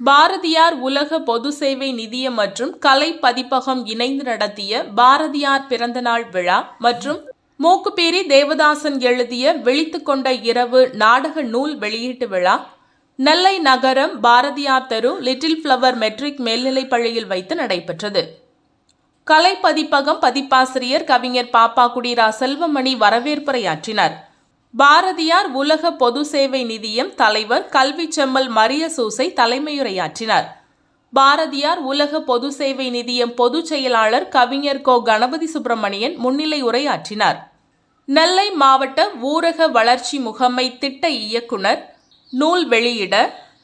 பாரதியார் உலக பொது சேவை நிதியம் மற்றும் கலை பதிப்பகம் இணைந்து நடத்திய பாரதியார் பிறந்தநாள் விழா மற்றும் மூக்குப்பேரி தேவதாசன் எழுதிய வெளித்துக்கொண்ட இரவு நாடக நூல் வெளியீட்டு விழா நெல்லை நகரம் பாரதியார் தெரு லிட்டில் ஃப்ளவர் மெட்ரிக் மேல்நிலைப் பள்ளியில் வைத்து நடைபெற்றது. கலை பதிப்பகம் பதிப்பாசிரியர் கவிஞர் பாப்பா ரா செல்வமணி வரவேற்புரையாற்றினார். பாரதியார் உலக பொது சேவை நிதியம் தலைவர் கல்வி செம்மல் மரிய சூசை தலைமையுரையாற்றினார். பாரதியார் உலக பொது சேவை நிதியம் பொதுச் செயலாளர் கவிஞர் கோ கணபதி சுப்பிரமணியன் முன்னிலை உரையாற்றினார். நெல்லை மாவட்ட ஊரக வளர்ச்சி முகமை திட்ட இயக்குனர் நூல் வெளியிட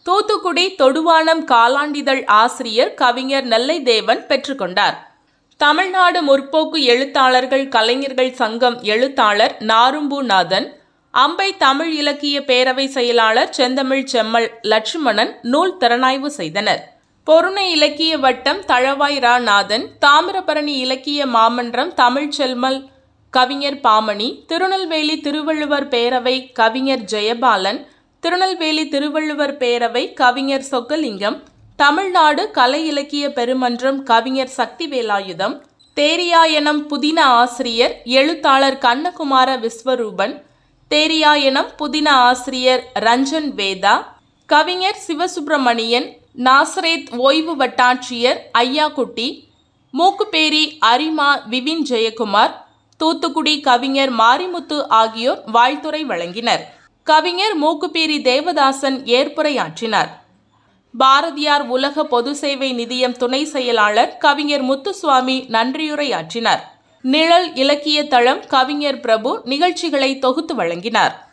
தூத்துக்குடி தொடுவானம் காலாண்டிதழ் ஆசிரியர் கவிஞர் நெல்லை தேவன் பெற்றுக்கொண்டார். தமிழ்நாடு முற்போக்கு எழுத்தாளர்கள் கலைஞர்கள் சங்கம் எழுத்தாளர் நாரும்புநாதன் அம்பை தமிழ் இலக்கிய பேரவை செயலாளர் செந்தமிழ் செம்மல் லட்சுமணன் நூல் திறனாய்வு செய்தனர். பொருணை இலக்கிய வட்டம் தழவாய் ரா நாதன் தாமிரபரணி இலக்கிய மாமன்றம் தமிழ் செல்மல் கவிஞர் பாமணி திருநெல்வேலி திருவள்ளுவர் பேரவை கவிஞர் ஜெயபாலன் திருநெல்வேலி திருவள்ளுவர் பேரவை கவிஞர் சொக்கலிங்கம் தமிழ்நாடு கலை இலக்கிய பெருமன்றம் கவிஞர் சக்தி வேலாயுதம் தேரியாயனம் புதின ஆசிரியர் எழுத்தாளர் கண்ணகுமார விஸ்வரூபன் தேரியாயனம் புதின ஆசிரியர் ரஞ்சன் வேதா கவிஞர் சிவசுப்பிரமணியன் நாசரேத் ஓய்வு வட்டாட்சியர் ஐயாக்குட்டி மூக்குப்பேரி அரிமா விபின் ஜெயக்குமார் தூத்துக்குடி கவிஞர் மாரிமுத்து ஆகியோர் வாழ்த்துரை வழங்கினர். கவிஞர் மூக்குப்பேரி தேவதாசன் ஏற்புரையாற்றினார். பாரதியார் உலக பொது சேவை நிதியம் துணை செயலாளர் கவிஞர் முத்துசுவாமி நன்றியுரையாற்றினார். நிழல் இலக்கிய தளம் கவிஞர் பிரபு நிகழ்ச்சிகளை தொகுத்து வழங்கினார்.